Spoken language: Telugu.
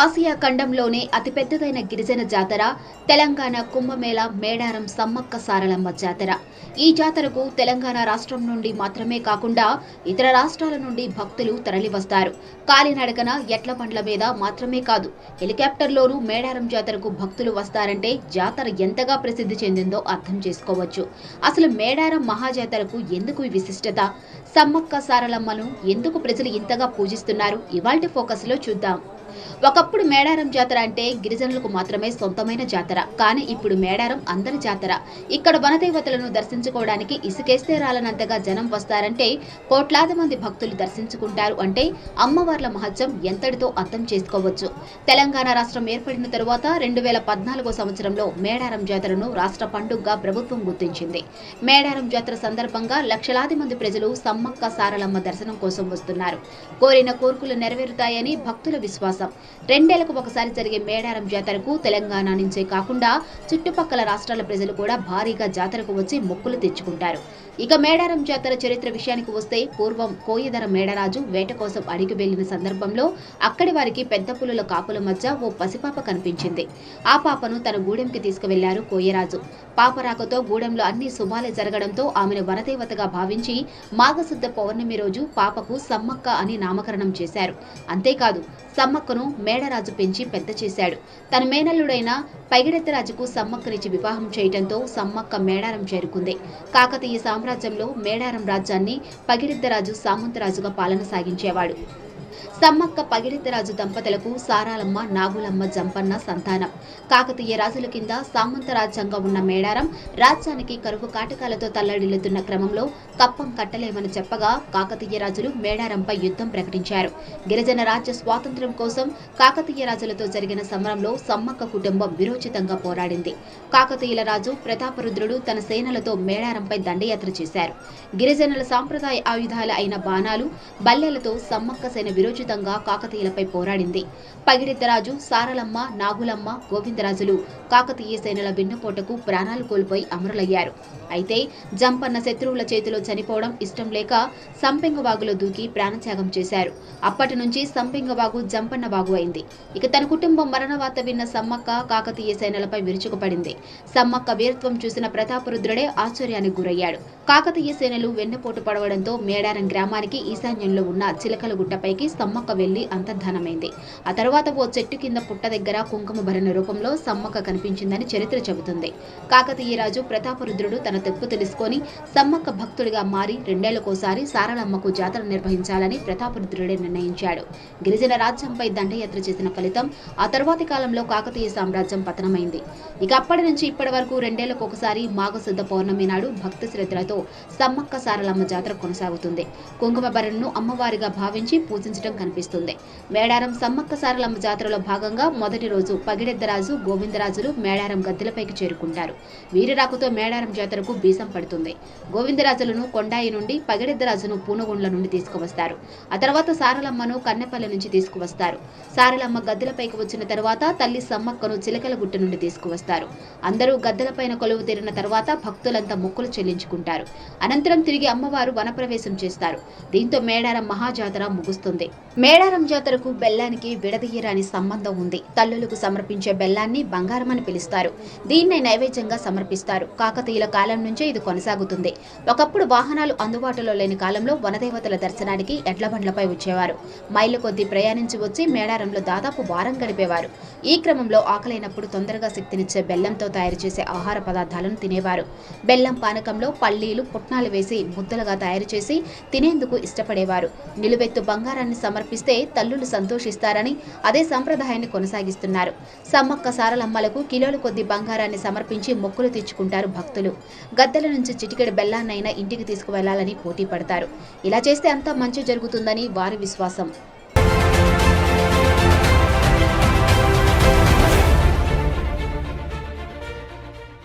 ఆసియా ఖండంలోనే అతిపెద్దదైన గిరిజన జాతర తెలంగాణ కుంభమేళ మేడారం సమ్మక్క సారలమ్మ జాతర. ఈ జాతరకు తెలంగాణ రాష్ట్రం నుండి మాత్రమే కాకుండా ఇతర రాష్ట్రాల నుండి భక్తులు తరలివస్తారు. కాలినడకన ఎడ్ల పండ్ల మీద మాత్రమే కాదు హెలికాప్టర్లోనూ మేడారం జాతరకు భక్తులు వస్తారంటే జాతర ఎంతగా ప్రసిద్ధి చెందిందో అర్థం చేసుకోవచ్చు. అసలు మేడారం మహాజాతరకు ఎందుకు ఈ విశిష్టత? సమ్మక్క సారలమ్మను ఎందుకు ప్రజలు ఇంతగా పూజిస్తున్నారు? ఇవాల్టి ఫోకస్లో చూద్దాం. ఒకప్పుడు మేడారం జాతర అంటే గిరిజనులకు మాత్రమే సొంతమైన జాతర. కానీ ఇప్పుడు మేడారం అందరి జాతర. ఇక్కడ వనదేవతలను దర్శించుకోవడానికి ఇసుకేస్తే రాలనంతగా జనం వస్తారంటే కోట్లాది మంది భక్తులు దర్శించుకుంటారు అంటే అమ్మవార్ల మహత్యం ఎంతటితో అర్థం చేసుకోవచ్చు. తెలంగాణ రాష్ట్రం ఏర్పడిన తరువాత రెండు వేల పద్నాలుగో సంవత్సరంలో మేడారం జాతరను రాష్ట్ర పండుగగా ప్రభుత్వం గుర్తించింది. మేడారం జాతర సందర్భంగా లక్షలాది మంది ప్రజలు సమ్మక్క సారలమ్మ దర్శనం కోసం వస్తున్నారు. కోరిన కోర్కులు నెరవేరుతాయని భక్తుల విశ్వాసం. రెండేళ్ళకు ఒకసారి జరిగే మేడారం జాతరకు తెలంగాణ నుంచే కాకుండా చుట్టుపక్కల రాష్ట్రాల ప్రజలు కూడా భారీగా జాతరకు వచ్చి మొక్కులు తెచ్చుకుంటారు. ఇక మేడారం జాతర చరిత్ర విషయానికి వస్తే పూర్వం కోయదర మేడరాజు వేట కోసం అడిగి వెళ్ళిన సందర్భంలో అక్కడి వారికి పెద్ద పులుల కాపుల మధ్య ఓ పసిపాప కనిపించింది. ఆ పాపను తన గూడెంకి తీసుకువెళ్ళారు కోయరాజు. పాప రాకతో గూడెంలో అన్ని శుభాలే జరగడంతో ఆమెను వనదేవతగా భావించి మాఘశుద్ధ పౌర్ణమి రోజు పాపకు సమ్మక్క అని నామకరణం చేశారు. అంతేకాదు సమ్మక్క సమ్మక్కను మేడరాజు పెంచి పెద్ద చేశాడు. తన మేనల్లుడైన పైగిడెత్తరాజుకు సమ్మక్కనిచ్చి వివాహం చేయడంతో సమ్మక్క మేడారం చేరుకుంది. కాకతీయ సామ్రాజ్యంలో మేడారం రాజ్యాన్ని పగిడిద్దరాజు సామంతరాజుగా పాలన సాగించేవాడు. సమ్మక్క పగిడితరాజు దంపతులకు సారాలమ్మ నాగులమ్మ జంపన్న సంతానం. కాకతీయ రాజుల కింద సామంత రాజ్యంగా ఉన్న మేడారం రాజ్యానికి కరువు కాటకాలతో తల్లడిల్లుతున్న క్రమంలో కప్పం కట్టలేమని చెప్పగా కాకతీయ రాజులు మేడారంపై యుద్ధం ప్రకటించారు. గిరిజన రాజ్య స్వాతంత్ర్యం కోసం కాకతీయ రాజులతో జరిగిన సమరంలో సమ్మక్క కుటుంబం విరోచితంగా పోరాడింది. కాకతీయుల రాజు ప్రతాపరుద్రుడు తన సేనలతో మేడారంపై దండయాత్ర చేశారు. గిరిజనుల సాంప్రదాయ ఆయుధాలు అయిన బాణాలు బల్లెలతో సమ్మక్క సేన విరోచితంగా కాకతీయులపై పోరాడింది. పగిరిద్దరాజు సారలమ్మ నాగులమ్మ గోవిందరాజులు కాకతీయ సేనల భిన్నపోటకు ప్రాణాలు కోల్పోయి అమరులయ్యారు. అయితే జంపన్న శత్రువుల చేతిలో చనిపోవడం ఇష్టం లేక సంపెంగవాగులో దూకి ప్రాణత్యాగం చేశారు. అప్పటి నుంచి సంపెంగవాగు జంపన్న వాగు అయింది. ఇక తన కుటుంబం మరణవార్త విన్న సమ్మక్క కాకతీయ సేనలపై విరుచుకుపడింది. సమ్మక్క వీరత్వం చూసిన ప్రతాపరుద్రుడే ఆశ్చర్యానికి గురయ్యాడు. కాకతీయ సేనలు వెన్నపోటు పడవడంతో మేడారం గ్రామానికి ఈశాన్యంలో ఉన్న చిలకలగుట్టపైకి సమ్మక్క వెళ్ళి అంతర్ధానమైంది ఆ తర్వాత ఓ చెట్టు కింద పుట్ట దగ్గర కుంకుమ భరణ రూపంలో సమ్మక్క కనిపించిందని చరిత్ర చెబుతుంది. కాకతీయ రాజు ప్రతాపరుద్రుడు తన తెప్పు తెలుసుకొని సమ్మక్క భక్తుడిగా మారి రెండేళ్ళకోసారి సారలమ్మకు జాతర నిర్వహించాలని ప్రతాపరుద్రుడే నిర్ణయించాడు. గిరిజన రాజ్యంపై దండయాత్ర చేసిన ఫలితం ఆ తర్వాతి కాలంలో కాకతీయ సామ్రాజ్యం పతనమైంది. ఇక అప్పటి నుంచి ఇప్పటి వరకు రెండేళ్ళకు ఒకసారి మాఘశుద్ధ పౌర్ణమి నాడు భక్తి శ్రద్ధలతో సమ్మక్క సారలమ్మ జాతర కొనసాగుతుంది. కుంకుమ భరణను అమ్మవారిగా భావించి పూజించడం కనిపిస్తుంది. మేడారం సమ్మక్క సారలమ్మ జాతరలో భాగంగా మొదటి రోజు పగిడెద్దరాజు గోవిందరాజులు మేడారం గద్దెలపైకి చేరుకుంటారు. వీరరాకుతో మేడారం జాతరకు బీసం పడుతుంది. గోవిందరాజులను కొండాయి నుండి పగిడెద్దరాజును పూనగుండ్ల నుండి తీసుకువస్తారు. ఆ తర్వాత సారలమ్మను కన్నెపల్లి నుంచి తీసుకువస్తారు. సారలమ్మ గద్దెలపైకి వచ్చిన తర్వాత తల్లి సమ్మక్కను చిలకల గుట్ట నుండి తీసుకువస్తారు. అందరూ గద్దెలపైన కొలువు తీరిన తర్వాత భక్తులంతా మొక్కులు చెల్లించుకుంటారు. అనంతరం తిరిగి అమ్మవారు వనప్రవేశం చేస్తారు. దీంతో మేడారం మహాజాతర ముగుస్తుంది. మేడారం జాతరకు బెల్లానికి విడదీయరాని సంబంధం ఉంది. తల్లులకు సమర్పించే బెల్లాన్ని బంగారం అని పిలుస్తారు. దీన్నే నైవేద్యంగా సమర్పిస్తారు. కాకతీయుల కాలం నుంచే ఇది కొనసాగుతుంది. ఒకప్పుడు వాహనాలు అందుబాటులో లేని కాలంలో వనదేవతల దర్శనానికి ఎడ్ల బండ్లపై వచ్చేవారు. మైలు కొద్దీ ప్రయాణించి వచ్చి మేడారంలో దాదాపు వారం గడిపేవారు. ఈ క్రమంలో ఆకలైనప్పుడు తొందరగా శక్తినిచ్చే బెల్లంతో తయారు చేసే ఆహార పదార్థాలను తినేవారు. బెల్లం పానకంలో పల్లీలు పుట్నాలు వేసి ముద్దలుగా తయారు చేసి తినేందుకు ఇష్టపడేవారు. నిలువెత్తు బంగారాన్ని సమర్పిస్తే తల్లులు సంతోషిస్తారని అదే సంప్రదాయాన్ని కొనసాగిస్తున్నారు. సమ్మక్క సారలమ్మలకు కిలోల కొద్ది బంగారాన్ని సమర్పించి మొక్కులు తెచ్చుకుంటారు భక్తులు. గద్దెల నుంచి చిటికెడు బెల్లాన్నైనా ఇంటికి తీసుకువెళ్ళాలని పోటీ పడతారు. ఇలా చేస్తే అంతా మంచి జరుగుతుందని వారి విశ్వాసం.